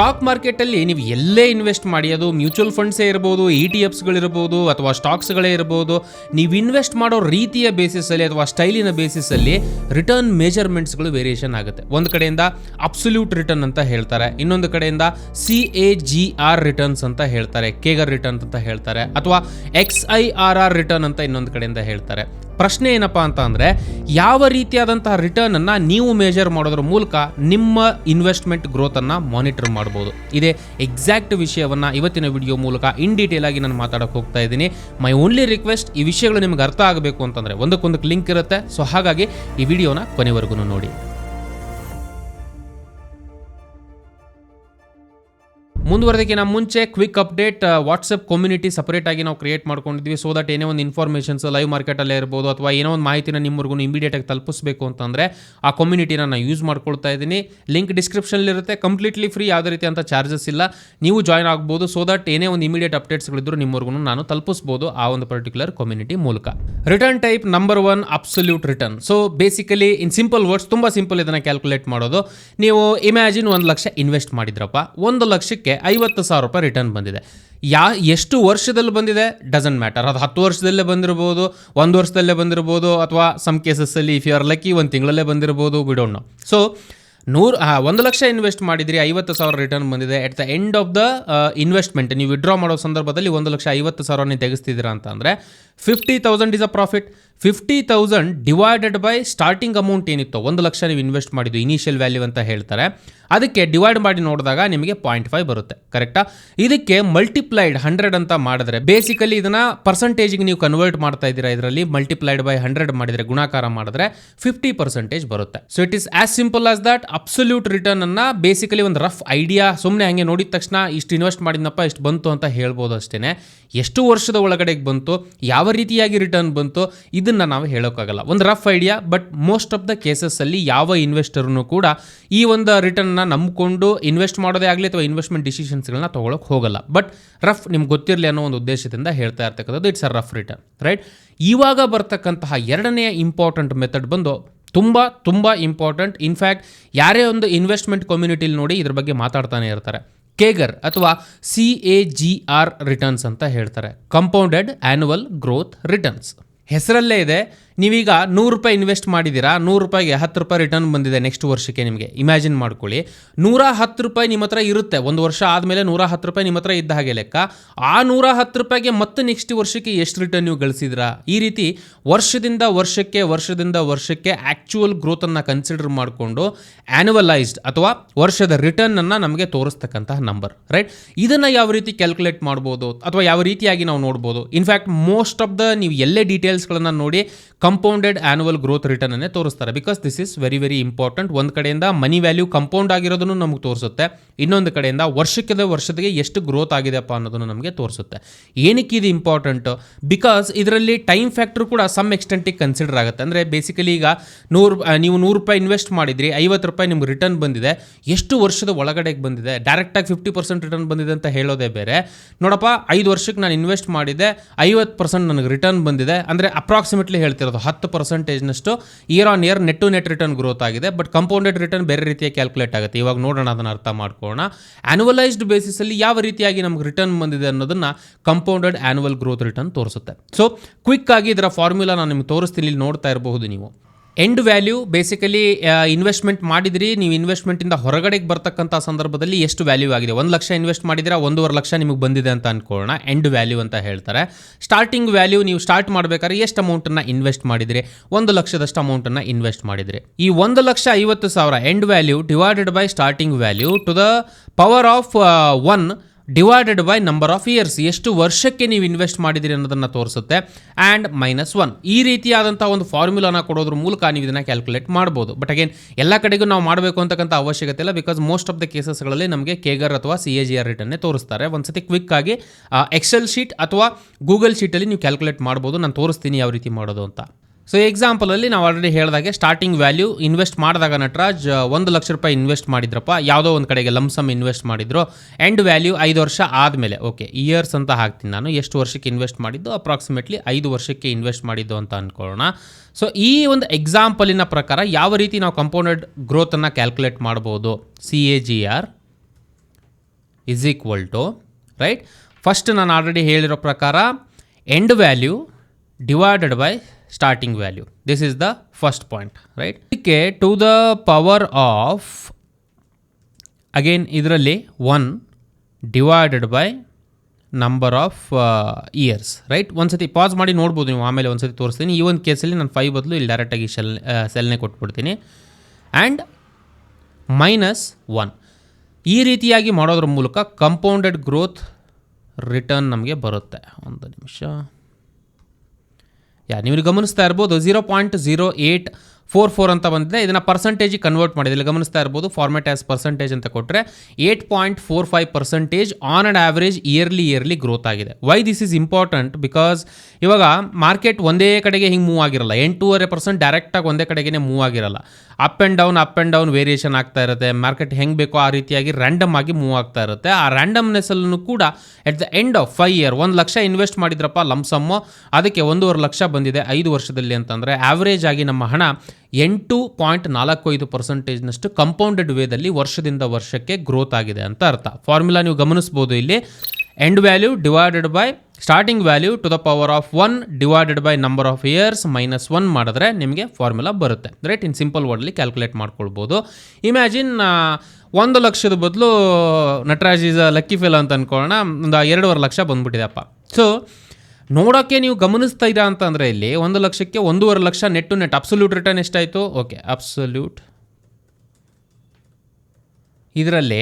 Stock ಮಾರ್ಕೆಟಲ್ಲಿ ನೀವು ಎಲ್ಲೇ ಇನ್ವೆಸ್ಟ್ ಮಾಡಿ, ಅದು ಮ್ಯೂಚುವಲ್ ಫಂಡ್ಸೇ ಇರ್ಬೋದು ಇ ಟಿ ಎಫ್ಸ್ಗಳಿರ್ಬೋದು ಅಥವಾ ಸ್ಟಾಕ್ಸ್ಗಳೇ ಇರ್ಬೋದು, ನೀವು ಇನ್ವೆಸ್ಟ್ ಮಾಡೋ ರೀತಿಯ ಬೇಸಿಸಲ್ಲಿ ಅಥವಾ ಸ್ಟೈಲಿನ ಬೇಸಿಸಲ್ಲಿ ರಿಟರ್ನ್ ಮೆಜರ್ಮೆಂಟ್ಸ್ಗಳು ವೇರಿಯೇಷನ್ ಆಗುತ್ತೆ. ಒಂದು ಕಡೆಯಿಂದ ಅಬ್ಸಲ್ಯೂಟ್ ರಿಟರ್ನ್ ಅಂತ ಹೇಳ್ತಾರೆ, ಇನ್ನೊಂದು ಕಡೆಯಿಂದ C A G R returns ಅಂತ ಹೇಳ್ತಾರೆ ಕೇಗರ್ ರಿಟರ್ನ್ ಅಂತ ಹೇಳ್ತಾರೆ, ಅಥವಾ X I R R return ಅಂತ ಇನ್ನೊಂದು ಕಡೆಯಿಂದ ಹೇಳ್ತಾರೆ. ಪ್ರಶ್ನೆ ಏನಪ್ಪ ಅಂತ ಅಂದರೆ, ಯಾವ ರೀತಿಯಾದಂತಹ ರಿಟರ್ನನ್ನು ನೀವು ಮೇಜರ್ ಮಾಡೋದ್ರ ಮೂಲಕ ನಿಮ್ಮ ಇನ್ವೆಸ್ಟ್ಮೆಂಟ್ ಗ್ರೋತನ್ನು ಮಾನಿಟರ್ ಮಾಡ್ಬೋದು. ಇದೇ ಎಕ್ಸಾಕ್ಟ್ ವಿಷಯವನ್ನು ಇವತ್ತಿನ ವಿಡಿಯೋ ಮೂಲಕ ಇನ್ ಡೀಟೇಲ್ ಆಗಿ ನಾನು ಮಾತಾಡೋಕೆ ಹೋಗ್ತಾ ಇದ್ದೀನಿ. ಮೈ ಓನ್ಲಿ ರಿಕ್ವೆಸ್ಟ್ ಈ ವಿಷಯಗಳು ನಿಮ್ಗೆ ಅರ್ಥ ಆಗಬೇಕು ಅಂತಂದರೆ ಒಂದಕ್ಕೊಂದಕ್ಕೆ ಲಿಂಕ್ ಇರುತ್ತೆ. ಸೊ ಹಾಗಾಗಿ ಈ ವಿಡಿಯೋನ ಕೊನೆವರೆಗೂ ನೋಡಿ. ಮುಂದುವರೆದಕ್ಕಿಂತ ಮುಂಚೆ quick update WhatsApp community separate ಆಗಿ ನಾವು ಕ್ರಿಯೇಟ್ ಮಾಡ್ಕೊಂಡಿದ್ವಿ ಸೊ ದಟ್ ಏನೇ ಒಂದು ಇನ್ಫಾರ್ಮೇಷನ್ಸ್ ಲೈವ್ ಮಾರ್ಕೆಟಲ್ಲೇ ಇರ್ಬೋದು ಅಥವಾ ಏನೋ ಒಂದು ಮಾಹಿತಿನ ನಿಮ್ಮವರೆಗೂ ಇಮಿಡಿಯೇಟ್ ಆಗಿ ತಲುಪಿಸಬೇಕು ಅಂತಂದರೆ ಆ ಕಮ್ಯುನಿಟಿನ ನಾನು ಯೂಸ್ ಮಾಡ್ಕೊಳ್ತಾ ಇದ್ದೀನಿ. ಲಿಂಕ್ ಡಿಸ್ಕ್ರಿಪ್ಷನಲ್ಲಿರುತ್ತೆ ಕಂಪ್ಲೀಟ್ಲಿ ಫ್ರೀ ಯಾವುದೇ ರೀತಿ ಅಂತ ಚಾರ್ಜಸ್ ಇಲ್ಲ. ನೀವು ಜಾಯ್ನ್ ಆಗ್ಬೋದು ಸೊ ದಟ್ ಏನೇ ಒಂದು ಇಮಿಡಿಯೇಟ್ ಅಪ್ಡೇಟ್ಸ್ಗಳಿದ್ರು ನಿಮ್ಮವರೆಗೂ ನಾನು ತಲುಪಿಸ್ಬೋದು ಆ ಒಂದು ಪರ್ಟಿಕ್ಯುಲರ್ ಕಮ್ಯುನಿಟಿ ಮೂಲಕ. Return type number one absolute return so basically in simple words ತುಂಬ ಸಿಂಪಲ್ ಇದನ್ನು ಕ್ಯಾಲ್ಕುಲೇಟ್ ಮಾಡೋದು. ನೀವು ಇಮ್ಯಾಜಿನ್ ಒಂದು ಲಕ್ಷ ಇನ್ವೆಸ್ಟ್ ಮಾಡಿದ್ರಪ್ಪ. ಒಂದು ಲಕ್ಷಕ್ಕೆ ಐವತ್ತು ಸಾವಿರ ರೂಪಾಯಿ ರಿಟರ್ನ್ ಬಂದಿದೆ. ಯಾ, ಎಷ್ಟು ವರ್ಷದಲ್ಲಿ ಬಂದಿದೆ? ಡಸಂಟ್ ಮ್ಯಾಟರ್ ಅದು ಹತ್ತು ವರ್ಷದಲ್ಲೇ ಬಂದಿರ್ಬೋದು, ಒಂದು ವರ್ಷದಲ್ಲೇ ಬಂದಿರ್ಬೋದು, ಅಥವಾ ಸಮ್ ಕೇಸಸ್ಸಲ್ಲಿ ಇಫ್ ಯು ಆರ್ ಲಕ್ಕಿ ಒಂದು ತಿಂಗಳಲ್ಲೇ ಬಂದಿರ್ಬೋದು ಬಿಡೋಣ ಸೊ ನೂರು ಒಂದು ಲಕ್ಷ ಇನ್ವೆಸ್ಟ್ ಮಾಡಿದ್ರಿ, ಐವತ್ತು ಸಾವಿರ ರಿಟರ್ನ್ ಬಂದಿದೆ. At the end of the investment ನೀವು ವಿಡ್ರಾ ಮಾಡೋ ಸಂದರ್ಭದಲ್ಲಿ ಒಂದು ಲಕ್ಷ ಐವತ್ತು ಸಾವಿರ ನೀವು ತೆಗೆಸ್ತಿದ್ದೀರಾ ಅಂತ ಅಂದರೆ fifty thousand is a profit fifty thousand divided by starting amount ಏನಿತ್ತು, ಒಂದು ಲಕ್ಷ ನೀವು ಇನ್ವೆಸ್ಟ್ ಮಾಡಿದ್ದು ಇನಿಷಿಯಲ್ ವ್ಯಾಲ್ಯೂ ಅಂತ ಹೇಳ್ತಾರೆ. ಅದಕ್ಕೆ ಡಿವೈಡ್ ಮಾಡಿ ನೋಡಿದಾಗ ನಿಮಗೆ ಪಾಯಿಂಟ್ ಫೈವ್ ಬರುತ್ತೆ ಕರೆಕ್ಟಾ ಇದಕ್ಕೆ ಮಲ್ಟಿಪ್ಲೈಡ್ ಹಂಡ್ರೆಡ್ ಅಂತ ಮಾಡಿದ್ರೆ ಬೇಸಿಕಲಿ ಇದನ್ನ ಪರ್ಸೆಂಟೇಜ್ಗೆ ನೀವು ಕನ್ವರ್ಟ್ ಮಾಡ್ತಾ ಇದ್ದೀರಾ ಇದರಲ್ಲಿ ಮಲ್ಟಿಪ್ಲೈಡ್ ಬೈ ಹಂಡ್ರೆಡ್ ಮಾಡಿದರೆ, ಗುಣಾಕಾರ ಮಾಡಿದ್ರೆ ಫಿಫ್ಟಿ ಪರ್ಸೆಂಟೇಜ್ ಬರುತ್ತೆ. So it is as simple as that absolute return ಅನ್ನ ಬೇಸಿಕಲಿ ಒಂದು ರಫ್ ಐಡಿಯಾ ಸುಮ್ಮನೆ ಹಂಗೆ ನೋಡಿದ ತಕ್ಷಣ ಇಷ್ಟು ಇನ್ವೆಸ್ಟ್ ಮಾಡಿದ್ನಪ್ಪ, ಇಷ್ಟು ಬಂತು ಅಂತ ಹೇಳ್ಬೋದು ಅಷ್ಟೇ ಎಷ್ಟು ವರ್ಷದ ಒಳಗಡೆಗೆ ಬಂತು, ಯಾವ ರೀತಿಯಾಗಿ ರಿಟರ್ನ್ ಬಂತು ಇದನ್ನು ನಾವು ಹೇಳೋಕ್ಕಾಗಲ್ಲ. ಒಂದು rough idea but most of the ಕೇಸಸ್ಸಲ್ಲಿ ಯಾವ ಇನ್ವೆಸ್ಟರ್ನು ಕೂಡ ಈ ಒಂದು ರಿಟರ್ನ್ನ ನಂಬಿಕೊಂಡು ಇನ್ವೆಸ್ಟ್ ಮಾಡೋದೇ ಆಗಲಿ ಅಥವಾ ಇನ್ವೆಸ್ಟ್ಮೆಂಟ್ ಡಿಸಿಷನ್ಸ್ಗಳನ್ನ ತೊಗೊಳಕ್ಕೆ ಹೋಗಲ್ಲ. ಬಟ್ ರಫ್ ನಿಮ್ಗೆ ಗೊತ್ತಿರಲಿ ಅನ್ನೋ ಒಂದು ಉದ್ದೇಶದಿಂದ ಹೇಳ್ತಾ ಇರ್ತಕ್ಕಂಥದ್ದು it's a rough return right ಇವಾಗ ಬರ್ತಕ್ಕಂತಹ ಎರಡನೆಯ ಇಂಪಾರ್ಟೆಂಟ್ ಮೆಥಡ್ ಬಂದು ತುಂಬ ತುಂಬ ಇಂಪಾರ್ಟೆಂಟ್ ಇನ್ಫ್ಯಾಕ್ಟ್ ಯಾರೇ ಒಂದು ಇನ್ವೆಸ್ಟ್ಮೆಂಟ್ ಕಮ್ಯುನಿಟಿಲಿ ನೋಡಿ ಇದ್ರ ಬಗ್ಗೆ ಮಾತಾಡ್ತಾನೆ ಇರ್ತಾರೆ. ಕೇಗರ್ ಅಥವಾ C A G R returns ಅಂತ ಹೇಳ್ತಾರೆ. ಕಂಪೌಂಡೆಡ್ ಆ್ಯನುವಲ್ ಗ್ರೋತ್ ರಿಟರ್ನ್ಸ್ ಹೆಸರಲ್ಲೇ ಇದೆ. ನೀವೀಗ ನೂರು ರೂಪಾಯಿ ಇನ್ವೆಸ್ಟ್ ಮಾಡಿದ್ದೀರಾ? ನೂರು ರೂಪಾಯಿಗೆ ಹತ್ತು ರೂಪಾಯಿ ರಿಟರ್ನ್ ಬಂದಿದೆ ನೆಕ್ಸ್ಟ್ ವರ್ಷಕ್ಕೆ ನಿಮಗೆ. ಇಮ್ಯಾಜಿನ್ ಮಾಡ್ಕೊಳ್ಳಿ. ನೂರ ಹತ್ತು ರೂಪಾಯಿ ನಿಮ್ಮ ಹತ್ರ ಇರುತ್ತೆ. ಒಂದು ವರ್ಷ ಆದಮೇಲೆ ನೂರ ಹತ್ತು ರೂಪಾಯಿ ನಿಮ್ಮ ಹತ್ರ ಇದ್ದ ಹಾಗೆ ಲೆಕ್ಕ. ಆ ನೂರ ಹತ್ತು ರೂಪಾಯಿಗೆ ಮತ್ತೆ ನೆಕ್ಸ್ಟ್ ವರ್ಷಕ್ಕೆ ಎಷ್ಟು ರಿಟರ್ನ್ ನೀವು ಗಳಿಸಿದ್ರಾ? ಈ ರೀತಿ ವರ್ಷದಿಂದ ವರ್ಷಕ್ಕೆ ವರ್ಷದಿಂದ ವರ್ಷಕ್ಕೆ ಆ್ಯಕ್ಚುಯಲ್ ಗ್ರೋತನ್ನು ಕನ್ಸಿಡರ್ ಮಾಡಿಕೊಂಡು ಆ್ಯನುವಲೈಸ್ಡ್ ಅಥವಾ ವರ್ಷದ ರಿಟರ್ನನ್ನು ನಮಗೆ ತೋರಿಸ್ತಕ್ಕಂತಹ ನಂಬರ್ ರೈಟ್ ಇದನ್ನು ಯಾವ ರೀತಿ ಕ್ಯಾಲ್ಕುಲೇಟ್ ಮಾಡ್ಬೋದು? ಅಥವಾ ಯಾವ ರೀತಿಯಾಗಿ ನಾವು ನೋಡ್ಬೋದು? ಇನ್ಫ್ಯಾಕ್ಟ್ ಮೋಸ್ಟ್ ಆಫ್ ದ ನೀವು ಎಲ್ಲೇ ಡೀಟೇಲ್ಸ್ಗಳನ್ನು ನೋಡಿ ಕಂಪೌಂಡೆಡ್ ಆ್ಯನುವಲ್ ಗ್ರೋತ್ ರಿಟರ್ನ್ ಅನ್ನೇ ತೋರಿಸ್ತಾರೆ. Because this is very very important ಒಂದು ಕಡೆಯಿಂದ ಮನಿ ವ್ಯಾಲ್ಯೂ ಕಂಪೌಂಡ್ ಆಗಿರೋದನ್ನು ನಮಗೆ ತೋರಿಸುತ್ತೆ. ಇನ್ನೊಂದು ಕಡೆಯಿಂದ ವರ್ಷಕ್ಕೆ ವರ್ಷದಿಗೆ ಎಷ್ಟು ಗ್ರೋತ್ ಆಗಿದೆಪ್ಪ ಅನ್ನೋದನ್ನು ನಮಗೆ ತೋರಿಸುತ್ತೆ. ಏನಕ್ಕೆ ಇದು ಇಂಪಾರ್ಟೆಂಟ್ ಬಿಕಾಸ್ ಇದರಲ್ಲಿ ಟೈಮ್ ಫ್ಯಾಕ್ಟರ್ ಕೂಡ ಸಮ್ ಎಕ್ಸ್ಟೆಂಟಿಗೆ ಕನ್ಸಿಡರ್ ಆಗುತ್ತೆ. ಅಂದರೆ ಬೇಸಿಕಲಿ ಈಗ ನೂರು ನೀವು ನೂರು ರೂಪಾಯಿ ಇನ್ವೆಸ್ಟ್ ಮಾಡಿದ್ರಿ, ಐವತ್ತು ರೂಪಾಯಿ ನಿಮ್ಗೆ ರಿಟರ್ನ್ ಬಂದಿದೆ, ಎಷ್ಟು ವರ್ಷದ ಒಳಗಡೆಗೆ ಬಂದಿದೆ ಡೈರೆಕ್ಟಾಗಿ ಫಿಫ್ಟಿ ಪರ್ಸೆಂಟ್ ರಿಟರ್ನ್ ಬಂದಿದೆ ಅಂತ ಹೇಳೋದೇ ಬೇರೆ. ನೋಡಪ್ಪ, ಐದು ವರ್ಷಕ್ಕೆ ನಾನು ಇನ್ವೆಸ್ಟ್ ಮಾಡಿದೆ, ಐವತ್ತು ಪರ್ಸೆಂಟ್ ನನಗೆ ರಿಟರ್ನ್ ಬಂದಿದೆ, ಅಂದರೆ ಅಪ್ರಾಕ್ಸಿಮೇಟ್ಲಿ ಹೇಳ್ತಿರೋದು ಹತ್ತು ಪರ್ಸೆಂಟೇಜ್ನಷ್ಟು year on year net to net return growth ಆಗಿದೆ. ಬಟ್ ಕಂಪೌಂಡೆಡ್ ರಿಟರ್ನ್ ಬೇರೆ ರೀತಿಯ ಕ್ಯಾಲ್ಕುಲೇಟ್ ಆಗುತ್ತೆ. ಇವಾಗ ನೋಡೋಣ, ಅದನ್ನು ಅರ್ಥ ಮಾಡ್ಕೊಳ್ಳೋಣ. ಆ್ಯನುವಲೈಸ್ಡ್ ಬೇಸಿಸಲ್ಲಿ ಯಾವ ರೀತಿಯಾಗಿ ನಮ್ಗೆ ರಿಟರ್ನ್ ಬಂದಿದೆ ಅನ್ನೋದನ್ನು ಕಂಪೌಂಡೆಡ್ ಆ್ಯನುವಲ್ ಗ್ರೋತ್ ರಿಟರ್ನ್ ತೋರಿಸುತ್ತೆ. ಸೊ ಕ್ವಿಕ್ ಆಗಿ ಇದರ ಫಾರ್ಮ್ಯುಲಾ ನಾನು ನಿಮ್ಗೆ ತೋರಿಸ್ತೀನಿ. ಇಲ್ಲಿ ನೋಡ್ತಾ ಇರಬಹುದು ನೀವು. ಎಂಡ್ ವ್ಯಾಲ್ಯೂ ಬೇಸಿಕಲಿ ಇನ್ವೆಸ್ಟ್ಮೆಂಟ್ ಮಾಡಿದ್ರಿ, ನೀವು ಇನ್ವೆಸ್ಟ್ಮೆಂಟಿಂದ ಹೊರಗಡೆಗೆ ಬರ್ತಕ್ಕಂಥ ಸಂದರ್ಭದಲ್ಲಿ ಎಷ್ಟು ವ್ಯಾಲ್ಯೂ ಆಗಿದೆ? ಒಂದು ಲಕ್ಷ ಇನ್ವೆಸ್ಟ್ ಮಾಡಿದ್ರೆ ಒಂದೂವರೆ ಲಕ್ಷ ನಿಮಗೆ ಬಂದಿದೆ ಅಂತ ಅನ್ಕೊಳ್ಳೋಣ. ಎಂಡ್ ವ್ಯಾಲ್ಯೂ ಅಂತ ಹೇಳ್ತಾರೆ. ಸ್ಟಾರ್ಟಿಂಗ್ ವ್ಯಾಲ್ಯೂ ನೀವು ಸ್ಟಾರ್ಟ್ ಮಾಡಬೇಕಾದ್ರೆ ಎಷ್ಟು ಅಮೌಂಟನ್ನು ಇನ್ವೆಸ್ಟ್ ಮಾಡಿದ್ರಿ? ಒಂದು ಲಕ್ಷದಷ್ಟು ಅಮೌಂಟನ್ನು ಇನ್ವೆಸ್ಟ್ ಮಾಡಿದ್ರಿ. ಈ ಒಂದು ಲಕ್ಷ ಐವತ್ತು ಸಾವಿರ end value divided by starting value to the power of one divided by number of years ಎಷ್ಟು ವರ್ಷಕ್ಕೆ ನೀವು ಇನ್ವೆಸ್ಟ್ ಮಾಡಿದಿರಿ ಅನ್ನೋದನ್ನು ತೋರಿಸುತ್ತೆ. ಆ್ಯಂಡ್ ಮೈನಸ್ ಒನ್ ಈ ರೀತಿಯಾದಂಥ ಒಂದು ಫಾರ್ಮುಲಾನ ಕೊಡೋದ್ರ ಮೂಲಕ ನೀವು ಇದನ್ನು ಕ್ಯಾಲ್ಕುಲೇಟ್ ಮಾಡ್ಬೋದು. ಬಟ್ ಅಗೇನ್ ಎಲ್ಲ ಕಡೆಗೂ ನಾವು ಮಾಡಬೇಕು ಅಂತಕ್ಕಂಥ ಅವಶ್ಯಕತೆ ಇಲ್ಲ ಬಿಕಾಸ್ ಮೋಸ್ಟ್ ಆಫ್ ದ ಕೇಸಸ್ಗಳಲ್ಲಿ ನಮಗೆ ಕೇಗರ್ ಅಥವಾ ಸಿ ಎ ಜಿ ಆರ್ ರಿಟರ್ನೇ ತೋರಿಸ್ತಾರೆ. ಒಂದ್ಸತಿ ಕ್ವಿಕ್ ಆಗಿ ಎಕ್ಸೆಲ್ ಶೀಟ್ ಅಥವಾ ಗೂಗಲ್ ಶೀಟಲ್ಲಿ ನೀವು ಕ್ಯಾಲ್ಕುಲೇಟ್ ಮಾಡ್ಬೋದು. ನಾನು ತೋರಿಸ್ತೀನಿ ಯಾವ ರೀತಿ ಮಾಡೋದು ಅಂತ. ಸೊ ಎಕ್ಸಾಂಪಲಲ್ಲಿ ನಾವು ಆಲ್ರೆಡಿ ಹೇಳಿದಾಗೆ ಸ್ಟಾರ್ಟಿಂಗ್ ವ್ಯಾಲ್ಯೂ ಇನ್ವೆಸ್ಟ್ ಮಾಡಿದಾಗ ನಟರಾಜ್ ಒಂದು ಲಕ್ಷ ರೂಪಾಯಿ ಇನ್ವೆಸ್ಟ್ ಮಾಡಿದ್ರಪ್ಪ. ಯಾವುದೋ ಒಂದು ಕಡೆಗೆ ಲಮ್ಸಮ್ ಇನ್ವೆಸ್ಟ್ ಮಾಡಿದ್ರು. ಎಂಡ್ ವ್ಯಾಲ್ಯೂ ಐದು ವರ್ಷ ಆದಮೇಲೆ. ಓಕೆ ಇಯರ್ಸ್ ಅಂತ ಹಾಕ್ತೀನಿ ನಾನು. ಎಷ್ಟು ವರ್ಷಕ್ಕೆ ಇನ್ವೆಸ್ಟ್ ಮಾಡಿದ್ದು? ಅಪ್ರಾಕ್ಸಿಮೇಟ್ಲಿ ಐದು ವರ್ಷಕ್ಕೆ ಇನ್ವೆಸ್ಟ್ ಮಾಡಿದ್ದು ಅಂತ ಅಂದ್ಕೊಳ್ಳೋಣ ಸೊ ಈ ಒಂದು ಎಕ್ಸಾಂಪಲಿನ ಪ್ರಕಾರ ಯಾವ ರೀತಿ ನಾವು ಕಂಪೌಂಡೆಡ್ ಗ್ರೋತನ್ನು ಕ್ಯಾಲ್ಕುಲೇಟ್ ಮಾಡ್ಬೋದು? C A G R is equal to right first ನಾನು ಆಲ್ರೆಡಿ ಹೇಳಿರೋ ಪ್ರಕಾರ end value divided by starting value this is the first point right ಇದಕ್ಕೆ to the power of again ಇದರಲ್ಲಿ one divided by number of years right ಒಂದು ಸತಿ pass ಮಾಡಿ ನೋಡ್ಬೋದು ನೀವು, ಆಮೇಲೆ ಒಂದು ಸತಿ ತೋರಿಸ್ತೀನಿ. ಈ ಒಂದು ಕೇಸಲ್ಲಿ ನಾನು ಫೈವ್ ಬದಲು ಇಲ್ಲಿ ಡೈರೆಕ್ಟಾಗಿ ಶೆಲ್ ಸೆಲ್ನೇ ಕೊಟ್ಬಿಡ್ತೀನಿ. ಆ್ಯಂಡ್ ಮೈನಸ್ ಒನ್ ಈ ರೀತಿಯಾಗಿ ಮಾಡೋದ್ರ ಮೂಲಕ ಕಂಪೌಂಡೆಡ್ ಗ್ರೋತ್ ರಿಟರ್ನ್ ನಮಗೆ ಬರುತ್ತೆ. ಒಂದು ನಿಮಿಷ. ಯಾ ನೀವು ಗಮನಿಸ್ತಾ ಇರ್ಬೋದು zero point zero eight four four ಅಂತ ಬಂದಿದೆ. ಇದನ್ನು ಪರ್ಸೆಂಟೇಜಿಗೆ ಕನ್ವರ್ಟ್ ಮಾಡಿದೆ. ಇಲ್ಲಿ ಗಮನಿಸ್ತಾ ಇರ್ಬೋದು ಫಾರ್ಮೆಟ್ ಆಸ್ ಪರ್ಸೆಂಟೇಜ್ ಅಂತ ಕೊಟ್ಟರೆ eight point four five percentage on and average yearly yearly growth ಆಗಿದೆ. Why this is important because ಇವಾಗ ಮಾರ್ಕೆಟ್ ಒಂದೇ ಕಡೆಗೆ ಹಿಂಗೆ ಮೂವ್ ಆಗಿರಲ್ಲ. ಎಂಟೂವರೆ ಪರ್ಸೆಂಟ್ ಡೈರೆಕ್ಟಾಗಿ ಒಂದೇ ಕಡೆಗೆ ಮೂವ್ ಆಗಿರಲ್ಲ. Up and down up and down variation ಆಗ್ತಾ ಇರುತ್ತೆ. ಮಾರ್ಕೆಟ್ ಹೆಂಗೆ ಬೇಕೋ ಆ ರೀತಿಯಾಗಿ ರ್ಯಾಂಡಮ್ ಆಗಿ ಮೂವ್ ಆಗ್ತಾ ಇರುತ್ತೆ. ಆ ರ್ಯಾಂಡಮ್ನೆಸ್ಸಲ್ಲೂ ಕೂಡ at the end of five year ಒಂದು ಲಕ್ಷ ಇನ್ವೆಸ್ಟ್ ಮಾಡಿದ್ರಪ್ಪ ಲಮ್ಸಮ್ಮು ಅದಕ್ಕೆ ಒಂದೂವರೆ ಲಕ್ಷ ಬಂದಿದೆ ಐದು ವರ್ಷದಲ್ಲಿ ಅಂತಂದರೆ ಆವರೇಜ್ ಆಗಿ ನಮ್ಮ ಹಣ ಎಂಟು ಪಾಯಿಂಟ್ ನಾಲ್ಕು ಐದು ಪರ್ಸೆಂಟೇಜ್ನಷ್ಟು ಕಂಪೌಂಡೆಡ್ ವೇದಲ್ಲಿ ವರ್ಷದಿಂದ ವರ್ಷಕ್ಕೆ ಗ್ರೋತ್ ಆಗಿದೆ ಅಂತ ಅರ್ಥ. ಫಾರ್ಮುಲಾ ನೀವು ಗಮನಿಸ್ಬೋದು ಇಲ್ಲಿ. End value divided by starting value to the power of one divided by number of years minus one ಮಾಡಿದ್ರೆ ನಿಮಗೆ ಫಾರ್ಮುಲಾ ಬರುತ್ತೆ. ರೈಟ್ ಇನ್ ಸಿಂಪಲ್ ವರ್ಡಲ್ಲಿ ಕ್ಯಾಲ್ಕುಲೇಟ್ ಮಾಡ್ಕೊಳ್ಬೋದು. ಇಮ್ಯಾಜಿನ್ ಒಂದು ಲಕ್ಷದ ಬದಲು ನಟರಾಜ್ ಈಸ್ ಲಕ್ಕಿ ಫೆಲ್ ಅಂತ ಅನ್ಕೊಳ್ಳೋಣ. ಒಂದು ಎರಡೂವರೆ ಲಕ್ಷ ಬಂದ್ಬಿಟ್ಟಿದೆಪ್ಪ ಸೊ ನೋಡೋಕ್ಕೆ ನೀವು ಗಮನಿಸ್ತಾ ಇದ್ದೀರಾ ಅಂತಂದರೆ ಇಲ್ಲಿ ಒಂದು ಲಕ್ಷಕ್ಕೆ ಒಂದೂವರೆ lakh net to net absolute return ಎಷ್ಟಾಯಿತು? ಓಕೆ ಅಬ್ಸಲ್ಯೂಟ್ ಇದರಲ್ಲಿ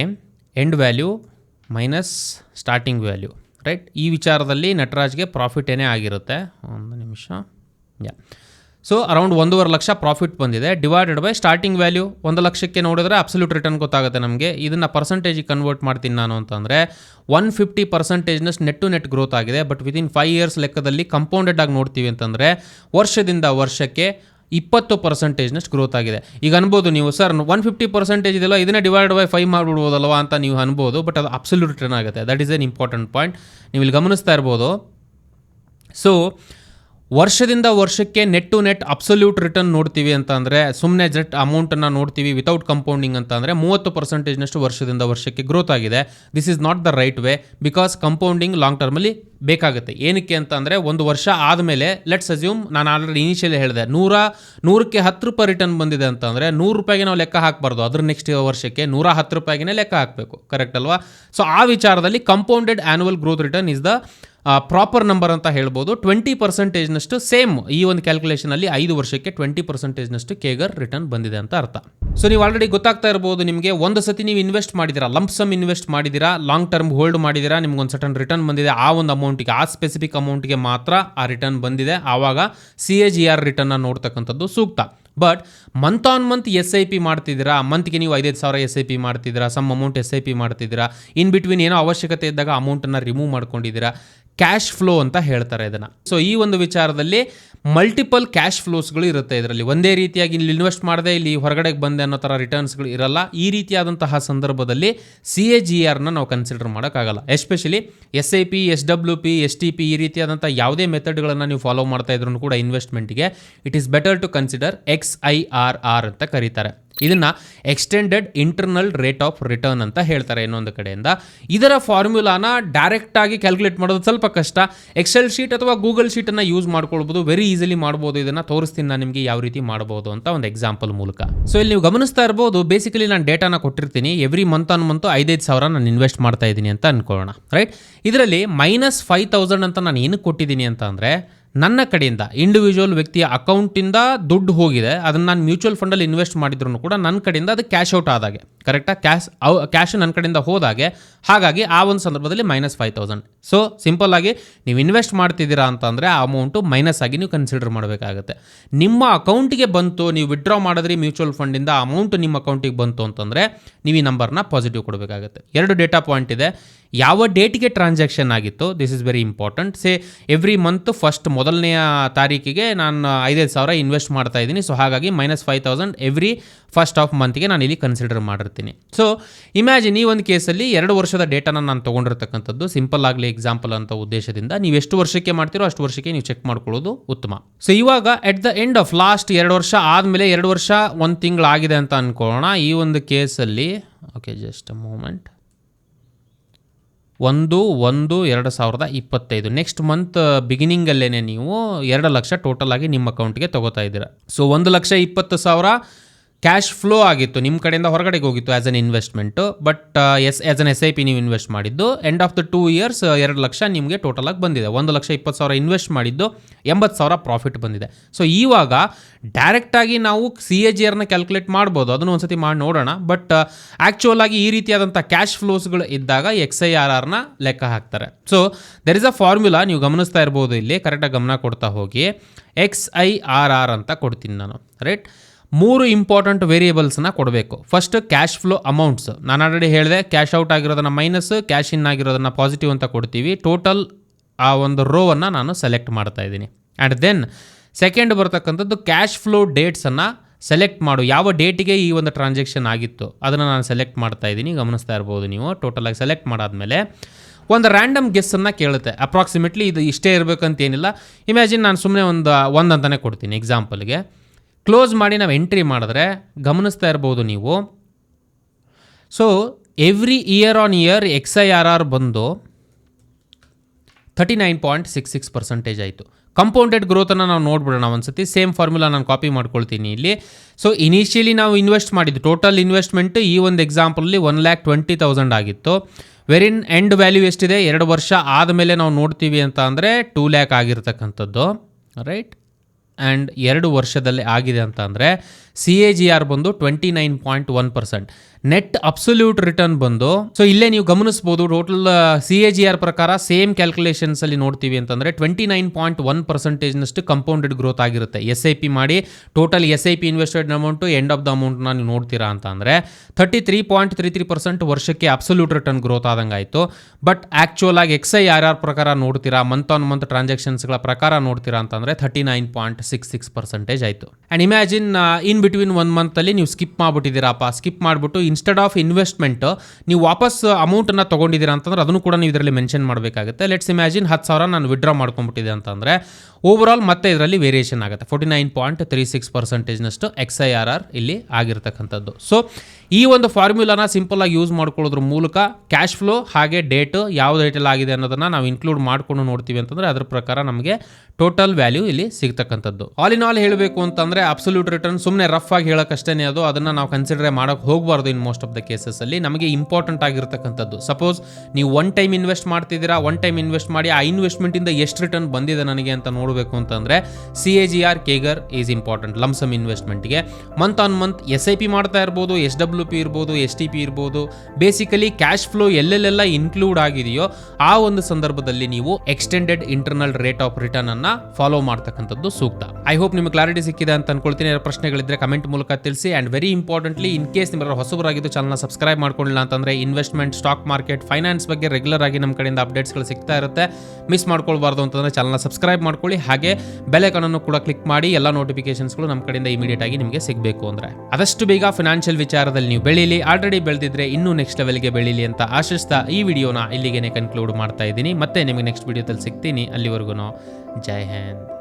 end value minus starting value right ಈ ವಿಚಾರದಲ್ಲಿ ನಟರಾಜ್ಗೆ ಪ್ರಾಫಿಟ್ ಏನೇ ಆಗಿರುತ್ತೆ? ಒಂದು ನಿಮಿಷ. ಯಾ ಸೊ ಅರೌಂಡ್ ಒಂದೂವರೆ ಲಕ್ಷ ಪ್ರಾಫಿಟ್ ಬಂದಿದೆ. ಡಿವೈಡೆಡ್ ಬೈ ಸ್ಟಾರ್ಟಿಂಗ್ ವ್ಯಾಲ್ಯೂ ಒಂದು ಲಕ್ಷಕ್ಕೆ ನೋಡಿದ್ರೆ ಅಬ್ಸಲ್ಯೂಟ್ ರಿಟರ್ನ್ ಗೊತ್ತಾಗುತ್ತೆ ನಮಗೆ. ಇದನ್ನು ಪರ್ಸೆಂಟೇಜಿಗೆ ಕನ್ವರ್ಟ್ ಮಾಡ್ತೀನಿ ನಾನು ಅಂತಂದರೆ ಒನ್ ಫಿಫ್ಟಿ ಪರ್ಸೆಂಟೇಜ್ನಷ್ಟು ನೆಟ್ ಟು ನೆಟ್ ಗ್ರೋತ್ ಆಗಿದೆ. ಬಟ್ ವಿದಿನ್ ಫೈವ್ ಇಯರ್ಸ್ ಲೆಕ್ಕದಲ್ಲಿ ಕಂಪೌಂಡೆಡ್ ಆಗಿ ನೋಡ್ತೀವಿ ಅಂತಂದರೆ, ವರ್ಷದಿಂದ ವರ್ಷಕ್ಕೆ ಇಪ್ಪತ್ತು ಪರ್ಸೆಂಟೇಜ್ನಷ್ಟು ಗ್ರೋತ್ ಆಗಿದೆ. ಈಗ ಅನ್ಬೋದು ನೀವು, ಸರ್ ಒನ್ ಫಿಫ್ಟಿ ಪರ್ಸೆಂಟೇಜ್ ಇದೆಲ್ಲ ಇದನ್ನೇ ಡಿವೈಡ್ ಬೈ ಫೈವ್ ಮಾಡಿಬಿಡ್ಬೋದಲ್ವ? ಅಂತ ನೀವು ಅನ್ಬೋದು ಬಟ್ ಅದು ಅಬ್ಸಲ್ಯೂಟ್ ರಿಟರ್ನ್ ಆಗುತ್ತೆ. That is an important point ನೀವು ಇಲ್ಲಿ ಗಮನಿಸ್ತಾ ಇರ್ಬೋದು. ಸೊ ವರ್ಷದಿಂದ ವರ್ಷಕ್ಕೆ net to net absolute return ನೋಡ್ತೀವಿ ಅಂತ ಅಂದರೆ ಸುಮ್ಮನೆ ಜಟ್ ಅಮೌಂಟನ್ನು ನೋಡ್ತೀವಿ ವಿತೌಟ್ ಕಂಪೌಂಡಿಂಗ್ ಅಂತ ಅಂದರೆ ಮೂವತ್ತು ಪರ್ಸೆಂಟೇಜ್ನಷ್ಟು ವರ್ಷದಿಂದ ವರ್ಷಕ್ಕೆ ಗ್ರೋತ್ ಆಗಿದೆ. This is not the right way because compounding long ಟರ್ಮಲ್ಲಿ ಬೇಕಾಗುತ್ತೆ. ಏನಕ್ಕೆ ಅಂತ ಅಂದರೆ ಒಂದು ವರ್ಷ ಆದಮೇಲೆ ಲೆಟ್ಸ್ ಅಸ್ಯೂಮ್ ನಾನು ಆಲ್ರೆಡಿ ಇನಿಷಿಯಲಿ ಹೇಳಿದೆ, ನೂರ, ನೂರಕ್ಕೆ ಹತ್ತು ರೂಪಾಯಿ ರಿಟರ್ನ್ ಬಂದಿದೆ ಅಂತಂದರೆ ನೂರು ರೂಪಾಯಿಗೆ ನಾವು ಲೆಕ್ಕ ಹಾಕಬಾರ್ದು. ಅದ್ರ ನೆಕ್ಸ್ಟ್ ವರ್ಷಕ್ಕೆ ನೂರ ಹತ್ತು ರೂಪಾಯಿಗೆ ಲೆಕ್ಕ ಹಾಕಬೇಕು. ಕರೆಕ್ಟ್ ಅಲ್ವಾ? ಸೊ ಆ ವಿಚಾರದಲ್ಲಿ compounded annual growth return is the proper number ಅಂತ ಹೇಳ್ಬೋದು. ಟ್ವೆಂಟಿ ಪರ್ಸೆಂಟೇಜ್ನಷ್ಟು ಸೇಮ್ ಈ ಒಂದು ಕ್ಯಾಲ್ಕುಲೇಷನಲ್ಲಿ ಐದು ವರ್ಷಕ್ಕೆ ಟ್ವೆಂಟಿ ಪರ್ಸೆಂಟೇಜ್ನಷ್ಟು ಕೇಗರ್ ರಿಟರ್ನ್ ಬಂದಿದೆ ಅಂತ ಅರ್ಥ. ಸೊ ನೀವು ಆಲ್ರೆಡಿ ಗೊತ್ತಾಗ್ತಾ ಇರ್ಬೋದು ನಿಮಗೆ ಒಂದು ಸತಿ ನೀವು ಇನ್ವೆಸ್ಟ್ ಮಾಡಿದಿರಾ ಲಂಪ್ ಸಮ್ ಇನ್ವೆಸ್ಟ್ ಮಾಡಿದಿರಾ ಲಾಂಗ್ ಟರ್ಮ್ ಹೋಲ್ಡ್ ಮಾಡಿದಿರಾ, ನಿಮ್ಗೆ ಒಂದು ಸಟನ್ ರಿಟರ್ನ್ ಬಂದಿದೆ. ಆ ಒಂದು ಅಮೌಂಟಿಗೆ ಆ ಸ್ಪೆಸಿಫಿಕ್ ಅಮೌಂಟ್ಗೆ ಮಾತ್ರ ಆ ರಿಟರ್ನ್ ಬಂದಿದೆ. ಆವಾಗ ಸಿ ಎ ಜಿ ಆರ್ ರಿಟರ್ನ್ನ ನೋಡ್ತಕ್ಕಂಥದ್ದು ಸೂಕ್ತ. But month on month S I P ಮಾಡ್ತಿದ್ದೀರಾ ಮಂತ್ಗೆ ನೀವು ಐದೈದು ಸಾವಿರ ಎಸ್ ಐ ಪಿ ಮಾಡ್ತಿದ್ದೀರಾ some amount S I P ಮಾಡ್ತಿದ್ದೀರಾ ಇನ್ ಬಿಟ್ವೀನ್ ಏನೋ ಅವಶ್ಯಕತೆ ಇದ್ದಾಗ ಅಮೌಂಟನ್ನು ರಿಮೂವ್ ಮಾಡ್ಕೊಂಡಿದ್ದೀರಾ ಕ್ಯಾಶ್ ಫ್ಲೋ ಅಂತ ಹೇಳ್ತಾರೆ ಇದನ್ನು. ಸೊ ಈ ಒಂದು ವಿಚಾರದಲ್ಲಿ ಮಲ್ಟಿಪಲ್ ಕ್ಯಾಶ್ ಫ್ಲೋಸ್ಗಳು ಇರುತ್ತೆ ಇದರಲ್ಲಿ. ಒಂದೇ ರೀತಿಯಾಗಿ ಇಲ್ಲಿ ಇನ್ವೆಸ್ಟ್ ಮಾಡದೆ, ಇಲ್ಲಿ ಹೊರಗಡೆಗೆ ಬಂದೆ ಅನ್ನೋ ಥರ ರಿಟರ್ನ್ಸ್ಗಳು ಇರಲ್ಲ. ಈ ರೀತಿಯಾದಂತಹ ಸಂದರ್ಭದಲ್ಲಿ ಸಿ ಎ ಜಿ ಆರ್ನ ನಾವು ಕನ್ಸಿಡರ್ ಮಾಡೋಕ್ಕಾಗಲ್ಲ. Especially S I P S W P S T P ಈ ರೀತಿಯಾದಂಥ ಯಾವುದೇ ಮೆಥಡ್ಗಳನ್ನು ನೀವು ಫಾಲೋ ಮಾಡ್ತಾ ಇದ್ರು ಕೂಡ ಇನ್ವೆಸ್ಟ್ಮೆಂಟ್ಗೆ it is better to consider X I R R ಅಂತ ಕರೀತಾರೆ. ಇದನ್ನು extended internal rate of return ಅಂತ ಹೇಳ್ತಾರೆ ಇನ್ನೊಂದು ಕಡೆಯಿಂದ. ಇದರ ಫಾರ್ಮ್ಯುಲಾನ ಡೈರೆಕ್ಟಾಗಿ ಕ್ಯಾಲ್ಕುಲೇಟ್ ಮಾಡೋದು ಸ್ವಲ್ಪ ಕಷ್ಟ. ಎಕ್ಸೆಲ್ ಶೀಟ್ ಅಥವಾ ಗೂಗಲ್ ಶೀಟನ್ನು ಯೂಸ್ ಮಾಡ್ಕೊಳ್ಬೋದು ವೆರಿ ಈಸಿಲಿ ಮಾಡ್ಬೋದು. ಇದನ್ನು ತೋರಿಸ್ತೀನಿ ನಾನು ನಿಮಗೆ ಯಾವ ರೀತಿ ಮಾಡ್ಬೋದು ಅಂತ ಒಂದು ಎಕ್ಸಾಂಪಲ್ ಮೂಲಕ. ಸೊ ಇಲ್ಲಿ ನೀವು ಗಮನಿಸ್ತಾ ಇರ್ಬೋದು ಬೇಸಿಕಲಿ ನಾನು ಡೇಟಾನ ಕೊಟ್ಟಿರ್ತೀನಿ. ಎವ್ರಿ ಮಂತ್ ಅನ್ ಮಂತು ಐದೈದು ಸಾವಿರ ನಾನು ಇನ್ವೆಸ್ಟ್ ಮಾಡ್ತಾ ಇದ್ದೀನಿ ಅಂತ ಅನ್ಕೊಳ್ಳೋಣ ರೈಟ್ ಇದರಲ್ಲಿ ಮೈನಸ್ ಫೈವ್ ತೌಸಂಡ್ ಅಂತ ನಾನು ಏನಕ್ಕೆ ಕೊಟ್ಟಿದ್ದೀನಿ ಅಂತ ಅಂದರೆ ನನ್ನ ಕಡೆಯಿಂದ ಇಂಡಿವಿಜುವಲ್ ವ್ಯಕ್ತಿಯ ಅಕೌಂಟಿಂದ ದುಡ್ಡು ಹೋಗಿದೆ, ಅದನ್ನು ನಾನು ಮ್ಯೂಚುವಲ್ ಫಂಡಲ್ಲಿ ಇನ್ವೆಸ್ಟ್ ಮಾಡಿದ್ರು ಕೂಡ ನನ್ನ ಕಡೆಯಿಂದ ಅದು ಕ್ಯಾಶ್ ಔಟ್ ಆದಾಗೆ. ಕರೆಕ್ಟಾ ಕ್ಯಾಶ್ ಕ್ಯಾಶ್ ನನ್ನ ಕಡೆಯಿಂದ ಹೋದಾಗೆ, ಹಾಗಾಗಿ ಆ ಒಂದು ಸಂದರ್ಭದಲ್ಲಿ minus five thousand so simple ಆಗಿ ನೀವು ಇನ್ವೆಸ್ಟ್ ಮಾಡ್ತಿದ್ದೀರಾ ಅಂತಂದರೆ ಆ ಅಮೌಂಟು ಮೈನಸ್ ಆಗಿ ನೀವು ಕನ್ಸಿಡರ್ ಮಾಡಬೇಕಾಗುತ್ತೆ. ನಿಮ್ಮ ಅಕೌಂಟಿಗೆ ಬಂತು, ನೀವು ವಿಡ್ರಾ ಮಾಡಿದ್ರಿ ಮ್ಯೂಚುವಲ್ ಫಂಡಿಂದ ಅಮೌಂಟ್ ನಿಮ್ಮ ಅಕೌಂಟಿಗೆ ಬಂತು ಅಂತಂದರೆ, ನೀವು ಈ ನಂಬರ್ನ ಪಾಸಿಟಿವ್ ಕೊಡಬೇಕಾಗುತ್ತೆ. ಎರಡು ಡೇಟಾ ಪಾಯಿಂಟ್ ಇದೆ. ಯಾವ ಡೇಟ್ಗೆ ಟ್ರಾನ್ಸಾಕ್ಷನ್ ಆಗಿತ್ತು this is very important say every month first ಮೊದಲನೆಯ ತಾರೀಕಿಗೆ ನಾನು ಐದೈದು ಸಾವಿರ ಇನ್ವೆಸ್ಟ್ ಮಾಡ್ತಾ ಇದ್ದೀನಿ. ಸೊ ಹಾಗಾಗಿ minus five thousand every first of ಮಂತ್ಗೆ ನಾನು ಇಲ್ಲಿ ಕನ್ಸಿಡರ್ ಮಾಡಿರ್ತೀನಿ. ಸೊ ಇಮ್ಯಾಜಿನ್ ಈ ಒಂದು ಕೇಸಲ್ಲಿ ಎರಡು ವರ್ಷದ ಡೇಟಾನ ನಾನು ತೊಗೊಂಡಿರ್ತಕ್ಕಂಥದ್ದು. ಸಿಂಪಲ್ ಆಗಲಿ ಎಕ್ಸಾಂಪಲ್ ಅಂತ ಉದ್ದೇಶದಿಂದ. ನೀವು ಎಷ್ಟು ವರ್ಷಕ್ಕೆ ಮಾಡ್ತೀರೋ ಅಷ್ಟು ವರ್ಷಕ್ಕೆ ನೀವು ಚೆಕ್ ಮಾಡ್ಕೊಳ್ಳೋದು ಉತ್ತಮ. ಸೊ ಇವಾಗ at the end of last ಎರಡು ವರ್ಷ ಆದಮೇಲೆ ಎರಡು ವರ್ಷ ಒಂದು ತಿಂಗಳಾಗಿದೆ ಅಂತ ಅನ್ಕೊಳ್ಳೋಣ. ಈ ಒಂದು ಕೇಸಲ್ಲಿ ಓಕೆ ಜಸ್ಟ್ ಅ ಮೂಮೆಂಟ್ ಒಂದು ಒಂದು, ಎರಡು ಸಾವಿರದ ಇಪ್ಪತ್ತೈದು. ನೆಕ್ಸ್ಟ್ ಮಂತ್ ಬಿಗಿನಿಂಗಲ್ಲೇ ನೀವು ಎರಡು ಲಕ್ಷ ಟೋಟಲ್ ಆಗಿ ನಿಮ್ಮ ಅಕೌಂಟ್ಗೆ ತಗೋತಾ ಇದ್ದೀರಾ. ಸೊ ಒಂದು ಲಕ್ಷ ಇಪ್ಪತ್ತು ಸಾವಿರ ಕ್ಯಾಶ್ ಫ್ಲೋ ಆಗಿತ್ತು ನಿಮ್ಮ ಕಡೆಯಿಂದ ಹೊರಗಡೆಗೆ ಹೋಗಿತ್ತು as an investment but S as an S I P ನೀವು ಇನ್ವೆಸ್ಟ್ ಮಾಡಿದ್ದು end of the two years ಎರಡು ಲಕ್ಷ ನಿಮಗೆ ಟೋಟಲ್ ಆಗಿ ಬಂದಿದೆ. ಒಂದು ಲಕ್ಷ ಇಪ್ಪತ್ತು ಸಾವಿರ ಇನ್ವೆಸ್ಟ್ ಮಾಡಿದ್ದು, ಎಂಬತ್ತು ಸಾವಿರ ಪ್ರಾಫಿಟ್ ಬಂದಿದೆ. ಸೊ ಇವಾಗ ಡೈರೆಕ್ಟಾಗಿ ನಾವು ಸಿ ಎ ಜಿ ಆರ್ನ ಕ್ಯಾಲ್ಕುಲೇಟ್ ಮಾಡ್ಬೋದು. ಅದನ್ನು ಒಂದ್ಸತಿ ಮಾಡಿ ನೋಡೋಣ. ಬಟ್ ಆ್ಯಕ್ಚುಯಲ್ ಆಗಿ ಈ ರೀತಿಯಾದಂಥ ಕ್ಯಾಶ್ ಫ್ಲೋಸ್ಗಳು ಇದ್ದಾಗ ಎಕ್ಸ್ ಐ ಆರ್ ಆರ್ನ ಲೆಕ್ಕ ಹಾಕ್ತಾರೆ. So there is a formula ನೀವು ಗಮನಿಸ್ತಾ ಇರ್ಬೋದು ಇಲ್ಲಿ. ಕರೆಕ್ಟಾಗಿ ಗಮನ ಕೊಡ್ತಾ ಹೋಗಿ. ಎಕ್ಸ್ ಐ ಆರ್ ಆರ್ ಅಂತ ಕೊಡ್ತೀನಿ ನಾನು. ರೈಟ್ ಮೂರು ಇಂಪಾರ್ಟೆಂಟ್ ವೇರಿಯೇಬಲ್ಸ್ನ ಕೊಡಬೇಕು. ಫಸ್ಟ್ ಕ್ಯಾಶ್ ಫ್ಲೋ ಅಮೌಂಟ್ಸ್ ನಾನು ಆಲ್ರೆಡಿ ಹೇಳಿದೆ ಕ್ಯಾಶ್ ಔಟ್ ಆಗಿರೋದನ್ನ ಮೈನಸ್ ಕ್ಯಾಶ್ ಇನ್ ಆಗಿರೋದನ್ನ ಪಾಸಿಟಿವ್ ಅಂತ ಕೊಡ್ತೀವಿ. ಟೋಟಲ್ ಆ ಒಂದು ರೋವನ್ನು ನಾನು ಸೆಲೆಕ್ಟ್ ಮಾಡ್ತಾ ಇದ್ದೀನಿ. ಆ್ಯಂಡ್ ದೆನ್ ಸೆಕೆಂಡ್ ಬರ್ತಕ್ಕಂಥದ್ದು ಕ್ಯಾಶ್ ಫ್ಲೋ ಡೇಟ್ಸನ್ನು ಸೆಲೆಕ್ಟ್ ಮಾಡು. ಯಾವ ಡೇಟಿಗೆ ಈ ಒಂದು ಟ್ರಾನ್ಸಾಕ್ಷನ್ ಆಗಿತ್ತು, ಅದನ್ನು ನಾನು ಸೆಲೆಕ್ಟ್ ಮಾಡ್ತಾ ಇದ್ದೀನಿ. ಗಮನಿಸ್ತಾ ಇರ್ಬೋದು ನೀವು ಟೋಟಲಾಗಿ ಸೆಲೆಕ್ಟ್ ಮಾಡಾದಮೇಲೆ. ಒಂದು ರ್ಯಾಂಡಮ್ ಗೆಸ್ಸನ್ನು ಕೇಳುತ್ತೆ. ಅಪ್ರಾಕ್ಸಿಮೇಟ್ಲಿ ಇದು ಇಷ್ಟೇ ಇರಬೇಕಂತೇನಿಲ್ಲ ಇಮ್ಯಾಜಿನ್ ನಾನು ಸುಮ್ಮನೆ ಒಂದು ಒಂದು ಅಂತಲೇ ಕೊಡ್ತೀನಿ ಎಕ್ಸಾಂಪಲ್ಗೆ ಕ್ಲೋಸ್ ಮಾಡಿ ನಾವು ಎಂಟ್ರಿ ಮಾಡಿದ್ರೆ ಗಮನಿಸ್ತಾ ಇರ್ಬೋದು ನೀವು. So every year on year X I R R ಬಂದು thirty nine point six six percentage ಆಯಿತು ಕಂಪೌಂಡೆಡ್ ಗ್ರೋತನ್ನು ನಾವು ನೋಡ್ಬಿಡೋಣ ಒಂದ್ಸತಿ. ಸೇಮ್ ಫಾರ್ಮುಲಾ ನಾನು ಕಾಪಿ ಮಾಡ್ಕೊಳ್ತೀನಿ ಇಲ್ಲಿ. ಸೊ ಇನಿಷಿಯಲಿ ನಾವು ಇನ್ವೆಸ್ಟ್ ಮಾಡಿದ್ದು ಟೋಟಲ್ ಇನ್ವೆಸ್ಟ್ಮೆಂಟ್ ಈ ಒಂದು ಎಕ್ಸಾಂಪಲಲ್ಲಿ ಒನ್ ಲ್ಯಾಕ್ ಟ್ವೆಂಟಿ ತೌಸಂಡ್ ಆಗಿತ್ತು. ವೆರಿನ್ ಎಂಡ್ ವ್ಯಾಲ್ಯೂ ಎಷ್ಟಿದೆ? ಎರಡು ವರ್ಷ ಆದಮೇಲೆ ನಾವು ನೋಡ್ತೀವಿ ಅಂತ ಅಂದರೆ ಟೂ ಲ್ಯಾಕ್ ಆಗಿರ್ತಕ್ಕಂಥದ್ದು. ರೈಟ್ ಆ್ಯಂಡ್ ಎರಡು ವರ್ಷದಲ್ಲಿ ಆಗಿದೆ ಅಂತ ಅಂದರೆ ಸಿ ಎ ಜಿ ಆರ್ ಬಂದು twenty nine point one percent net absolute return ಬಂದು ಸೊ ಇಲ್ಲೇ ನೀವು ಗಮನಿಸ್ಬೋದು total C A G R ಪ್ರಕಾರ ಸೇಮ್ ಕ್ಯಾಲ್ಕುಲೇಷನ್ಸ್ ಅಲ್ಲಿ ನೋಡ್ತೀವಿ ಅಂತಂದ್ರೆ ಟ್ವೆಂಟಿ ನೈನ್ ಪಾಯಿಂಟ್ ಒನ್ ಪರ್ಸೆಂಟೇಜ್ನಷ್ಟು ಕಂಪೌಂಡೆಡ್ ಗ್ರೋತ್ ಆಗಿರುತ್ತೆ. ಎಸ್ ಐ ಪಿ ಮಾಡಿ total S I P invested amount end of the amount ನೀವು ನೋಡ್ತೀರಾ ಅಂತ ಅಂದರೆ thirty three point three three percent ವರ್ಷಕ್ಕೆ ಅಬ್ಸೊಲ್ಯೂಟ್ ರಿಟರ್ನ್ ಗ್ರೋತ್ ಆದಂಗೆ ಆಯಿತು. ಬಟ್ ಆ್ಯಕ್ಚುಯಲ್ ಆಗಿ ಎಕ್ಸ್ ಐ ಆರ್ ಆರ್ ಪ್ರಕಾರ ನೋಡ್ತೀರಾ ಮಂತ್ ಆನ್ ಮಂತ್ ಟ್ರಾನ್ಸಾಕ್ಷನ್ಸ್ಗಳ ಪ್ರಕಾರ ನೋಡ್ತೀರಾ ಅಂತಂದ್ರೆ thirty nine point six six percentage ಆಯಿತು and imagine in between one ಮಂತಲ್ಲಿ ನೀವು ಸ್ಕಿಪ್ ಮಾಡಿಬಿಟ್ಟಿದ್ದೀರಪ್ಪ. ಸ್ಕಿಪ್ ಮಾಡಿಬಿಟ್ಟು ಇನ್ಸ್ಟೆಡ್ ಆಫ್ ಇನ್ವೆಸ್ಟ್ಮೆಂಟ್ ನೀವು ವಾಪಸ್ ಅಮೌಂಟನ್ನು ತೊಗೊಂಡಿದ್ದೀರಾ ಅಂತಂದ್ರೆ ಅದನ್ನು ಕೂಡ ನೀವು ಇದರಲ್ಲಿ ಮೆನ್ಷನ್ ಮಾಡಬೇಕಾಗುತ್ತೆ. ಲೆಟ್ಸ್ ಇಮ್ಯಾಜಿನ್ ಹತ್ತು ಸಾವಿರ ನಾನು ವಿಡ್ರಾ ಮಾಡ್ಕೊಂಬಿಟ್ಟಿದೆ ಅಂತಂದರೆ ಓವರಾಲ್ ಮತ್ತೆ ಇದರಲ್ಲಿ ವೇರಿಯೇಷನ್ ಆಗುತ್ತೆ. Forty nine point three six ಪರ್ಸೆಂಟೇಜ್ನಷ್ಟು X I R R ಇಲ್ಲಿ ಆಗಿರ್ತಕ್ಕಂಥದ್ದು. ಸೊ ಈ ಒಂದು ಫಾರ್ಮ್ಯುಲಾನ ಸಿಂಪಲ್ ಆಗಿ ಯೂಸ್ ಮಾಡ್ಕೊಳ್ಳೋದ್ರ ಮೂಲಕ ಕ್ಯಾಶ್ ಫ್ಲೋ ಹಾಗೆ ಡೇಟ್ ಯಾವ ಡೇಟಲ್ಲಿ ಆಗಿದೆ ಅನ್ನೋದನ್ನು ನಾವು ಇನ್ಕ್ಲೂಡ್ ಮಾಡ್ಕೊಂಡು ನೋಡ್ತೀವಿ ಅಂತಂದರೆ ಅದರ ಪ್ರಕಾರ ನಮಗೆ ಟೋಟಲ್ ವ್ಯಾಲ್ಯೂ ಇಲ್ಲಿ ಸಿಗ್ತಕ್ಕಂಥದ್ದು. ಆಲ್ ಇನ್ ಆಲ್ ಹೇಳಬೇಕು ಅಂತಂದರೆ ಅಬ್ಸಲ್ಯೂಟ್ ರಿಟರ್ನ್ ಸುಮ್ಮನೆ ರಫ್ ಆಗಿ ಹೇಳೋಕ್ಕಷ್ಟೇ ಅದು. ಅದನ್ನು ನಾವು ಕನ್ಸಿಡರ್ ಮಾಡೋಕೆ ಹೋಗಬಾರ್ದು ಇನ್ ಮೋಸ್ಟ್ ಆಫ್ ದ ಕೇಸಸ್ಸಲ್ಲಿ ನಮಗೆ ಇಂಪಾರ್ಟೆಂಟ್ ಆಗಿರ್ತಕ್ಕಂಥದ್ದು. ಸಪೋಸ್ ನೀವು ಒನ್ ಟೈಮ್ ಇನ್ವೆಸ್ಟ್ ಮಾಡ್ತಿದ್ದೀರಾ ಒನ್ ಟೈಮ್ ಇನ್ವೆಸ್ಟ್ ಮಾಡಿ ಆ ಇನ್ವೆಸ್ಟ್ಮೆಂಟಿಂದ ಎಷ್ಟು ರಿಟರ್ನ್ ಬಂದಿದೆ ನನಗೆ ಅಂತ ನೋಡಬೇಕು ಅಂತಂದರೆ C A G R CAGR is important lumpsum ಇನ್ವೆಸ್ಟ್ಮೆಂಟ್ಗೆ month on month S I P ಮಾಡ್ತಾ ಇರ್ಬೋದು ಎಸ್ ಡಬ್ಲ್ಯೂ ಪಿ ಇರ್ಬೋದು ಎಸ್ ಟಿ ಪಿ ಇರ್ಬೋದು. ಬೇಸಿಕಲಿ ಕ್ಯಾಶ್ ಫ್ಲೋ ಎಲ್ಲೆಲ್ಲೆಲ್ಲ ಇನ್ಕ್ಲೂಡ್ ಆಗಿದೆಯೋ, ಆ ಒಂದು ಸಂದರ್ಭದಲ್ಲಿ ನೀವು extended internal rate of return ಅನ್ನ ಫಾಲೋ ಮಾಡ್ತಕ್ಕಂಥದ್ದು ಸೂಕ್ತ. ಐ ಹೋಪ್ ನಿಮಗೆ ಕ್ಲಾರಿಟಿ ಸಿಕ್ಕಿದೆ ಅಂತ ಅನ್ಕೊಳ್ತೀನಿ. ಪ್ರಶ್ನೆಗಳಿದ್ರೆ ಕಮೆಂಟ್ ಮೂಲಕ ತಿಳಿಸಿ. And very importantly in case ನಿಮ್ಮ ಹೊಸಬರಾಗಿದ್ದು ಚಾನಲ್ನ ಸಬ್ಸ್ಕ್ರೈಬ್ ಮಾಡ್ಕೊಳ್ಳಿಲ್ಲ ಅಂತಂದರೆ ಇನ್ವೆಸ್ಟ್ಮೆಂಟ್ ಸ್ಟಾಕ್ ಮಾರ್ಕೆಟ್ ಫೈನಾನ್ಸ್ ಬಗ್ಗೆ ರೆಗ್ಯುಲರ್ ಆಗಿ ನಮ್ಮ ಕಡೆಯಿಂದ ಅಪ್ಡೇಟ್ಸ್ಗಳು ಸಿಗ್ತಾ ಇರುತ್ತೆ. ಮಿಸ್ ಮಾಡ್ಕೊಳ್ಬಾರ್ದು ಅಂತಂದರೆ ಚಾನಲ್ನ ಸಬ್ಸ್ಕ್ರೈಬ್ ಮಾಡ್ಕೊಳ್ಳಿ. ಹಾಗೆ ಬೆಲೆ ಕಣ್ಣನ್ನು ಕೂಡ ಕ್ಲಿಕ್ ಮಾಡಿ ಎಲ್ಲ ನೋಟಿಫಿಕೇಷನ್ಸ್ಗಳು ನಮ್ಮ ಕಡೆಯಿಂದ ಇಮಿಡಿಯೇಟ್ ಆಗಿ ನಿಮಗೆ ಸಿಗಬೇಕು ಅಂದರೆ. ಆದಷ್ಟು ಬೇಗ ಫಿನಾನ್ಷಿಯಲ್ ವಿಚಾರದಲ್ಲಿ ನೀವು ಬೆಳೀಲಿ. ಆಲ್ರೆಡಿ ಬೆಳೆದಿದ್ರೆ ಇನ್ನೂ ನೆಕ್ಸ್ಟ್ ಲೆವೆಲ್ಗೆ ಬೆಳೀಲಿ ಅಂತ ಆಶಿಸ್ತಾ ಈ ವಿಡಿಯೋನ ಇಲ್ಲಿಗೆ ಕನ್ಕ್ಲೂಡ್ ಮಾಡ್ತಾ ಇದ್ದೀನಿ. ಮತ್ತೆ ನಿಮಗೆ ನೆಕ್ಸ್ಟ್ ವಿಡಿಯೋದಲ್ಲಿ ಸಿಗ್ತೀನಿ. ಅಲ್ಲಿವರೆಗೂ ಜೈ ಹಿಂದ್.